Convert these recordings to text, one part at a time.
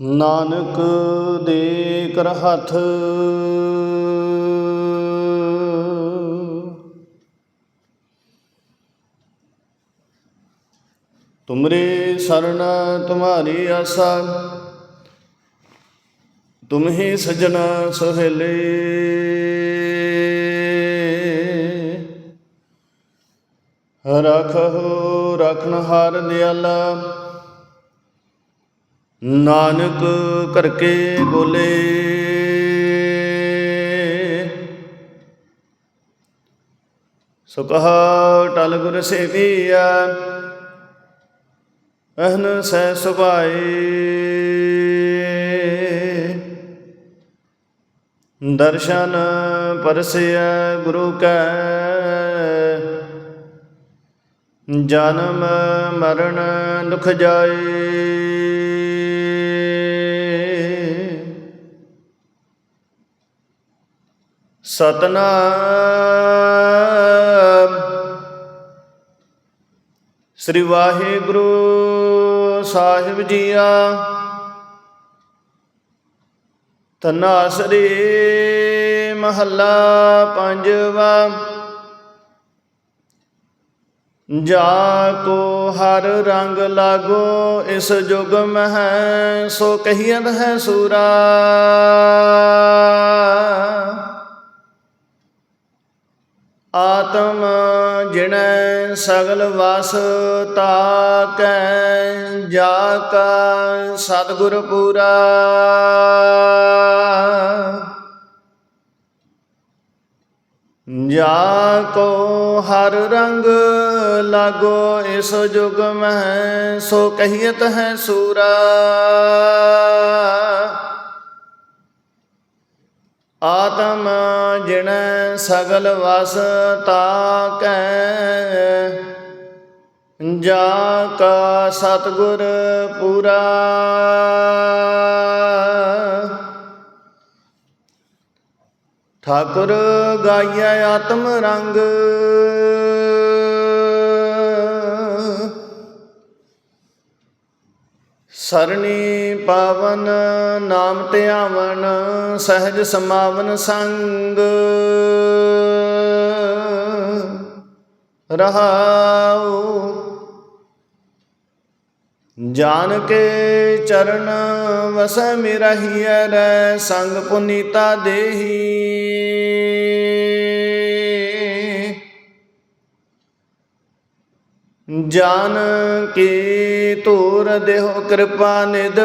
ਨਾਨਕ ਦੇ ਕਰ ਹੱਥ। ਤੁਮਰੇ ਸਰਣ ਤੁਮਾਰੀ ਆਸਾ, ਤੁਮਹੀ ਸਜਣਾ ਸੁਹੇਲੇ। ਰਖੋ ਰਖਨ ਹਾਰ ਦਿਆਲਾ ਨਾਨਕ ਕਰਕੇ ਬੋਲੇ। ਸੁਕਹਾ ਟਲ ਗੁਰ ਸੇਵੀਆ ਅਹਨ ਸਹਿ ਸੁਭਾਏ। ਦਰਸ਼ਨ ਪਰਸਿਆ ਗੁਰੂ ਕੈ, ਜਨਮ ਮਰਨ ਦੁਖ ਜਾਏ। ਸਤਨਾਮ। ਸ੍ਰੀ ਵਾਹਿਗੁਰੂ ਸਾਹਿਬ ਜੀਆ। ਤਨਾਸਰੀ ਮਹੱਲਾ ਪੰਜਵਾ। ਜਾ ਕੋ ਹਰ ਰੰਗ ਲਾਗੋ, ਇਸ ਜੁਗ ਮਹਿ, ਸੋ ਕਹੀਅਤ ਹੈ ਸੂਰਾ। ਆਤਮ ਜਿਣੈ ਸਗਲ ਵਸ ਤਾਕੈ, ਜਾ ਕਾ ਸਤਿਗੁਰ ਪੂਰਾ। ਜਾ ਕੋ ਹਰ ਰੰਗ ਲਾਗੋ ਇਸ ਜੁਗ ਮਹਿ, ਸੋ ਕਹੀਤ ਹੈ ਸੂਰਾ। ਆਤਮ ਜਿਣੈ ਸਗਲ ਵਸ ਤਾਕੈ ਜਾ ਕਾ ਸਤਗੁਰ ਪੂਰਾ। ਠਾਕੁਰ ਗਾਈਐ ਆਤਮ ਰੰਗ। ਸਰਣੀ ਪਾਵਨ, ਨਾਮ ਧਿਆਵਨ, ਸਹਿਜ ਸਮਾਵਨ ਸੰਗ। ਰਹਾਉ। ਜਾਨ ਕੇ ਚਰਨ ਵਸੈ ਮਿਰਹੀਐ ਰੈ ਸੰਗ ਪੁਨੀਤਾ ਦੇਹੀ। ਜਾਨ ਕੀ ਧੂਰ ਦੇਹੁ ਕਿਰਪਾ ਨਿਦ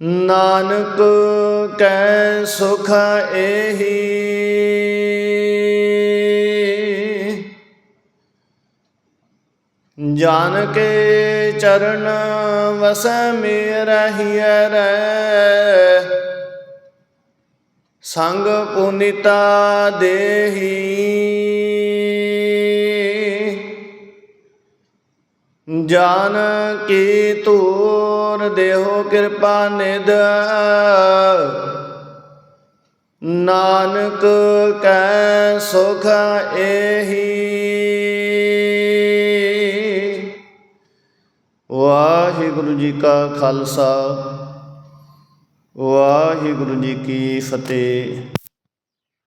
ਨਾਨਕ ਕੈ ਸੁਖ ਏਹੀ। ਜਾਨ ਕੇ ਚਰਨ ਵਸੈ ਮੇਰਹੀਐ ਰੈ ਸੰਗ ਪੁਨੀਤਾ ਦੇਹੀ। ਜਾਨ ਕੀ ਤੂਰ ਦੇਹੋ ਕਿਰਪਾ ਨਿਦ ਨਾਨਕ ਕੈ ਸੁਖ ਏਹੀ। ਵਾਹਿਗੁਰੂ ਜੀ ਕਾ ਖਾਲਸਾ, ਵਾਹਿਗੁਰੂ ਜੀ ਕੀ ਫਤਿਹ।